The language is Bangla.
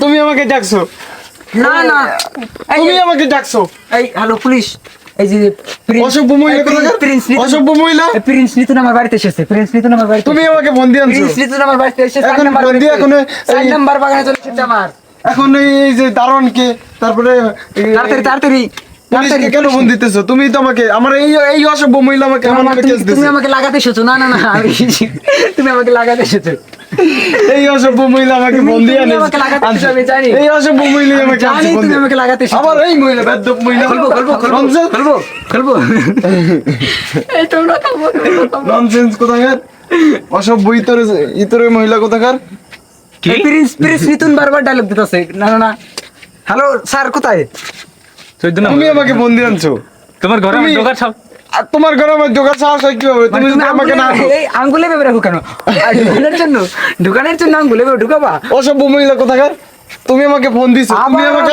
তুমি আমাকে ডাকছো। না না। তুমি আমাকে ডাকছো। এই হ্যালো পুলিশ। এই যে অসভ্য মহিলা প্রিন্স- অসভ্য মহিলা? প্রিন্স নিতুন আমার বাড়িতে এসেছে। প্রিন্স নিতুন আমার বাড়িতে তুমি আমাকে বন্দি আনছো। প্রিন্স নিতুন আমার বাড়িতে এসেছে। এখন বন্দি, এখন ওই- এই- নাম্বার বাগানে চলে এসেছে আমার। এখন এই যে তারপরে তাড়াতাড়ি তাড়াতাড়ি। পুলিশকে কেন ফোন দিতেছো? তুমি তো আমাকে আমার এই এই অসভ্য মহিলা আমাকে আমার তুমি- তুমি আমাকে লাগাতে এসেছ। না না না আমি তুমি আমাকে লাগাতে এসেছ। এই অসভ্য মহিলা আমাকে বন্দি আনে আমাকে লাগাতে আমি জানি। এই অসভ্য মহিলা আমি আমাকে জানি তুমি আমাকে লাগাতে আবার এই মহিলা বেদ্যপ মহিলা। খুলবো খুলবো খুলবো খুলবো খুলবো। এই তোমরা থামো। কোথাকার? অসভ্য ইতরে ইতরে মহিলা কোথাকার? এই প্রিন্স প্রিন্স নিতুন বারবার ডায়লগ দিতেছে। না না না। হ্যালো স্যার কোথায়? তুমি আমাকে বন্দি আনছো। তোমার ঘরে ঢোকার সব তোমার ঘরে আমার দোকান সাহস হয় কীভাবে মানে তুমি যদি আমাকে না এই আঙ্গুলে ভেবে রাখো কেন দোকানের জন্য দোকানের জন্য আঙ্গুলে ভেবে ঢুকাবা ওসব মহিলা কোথাকার তুমি আমাকে ফোন দিছো তুমি আমাকে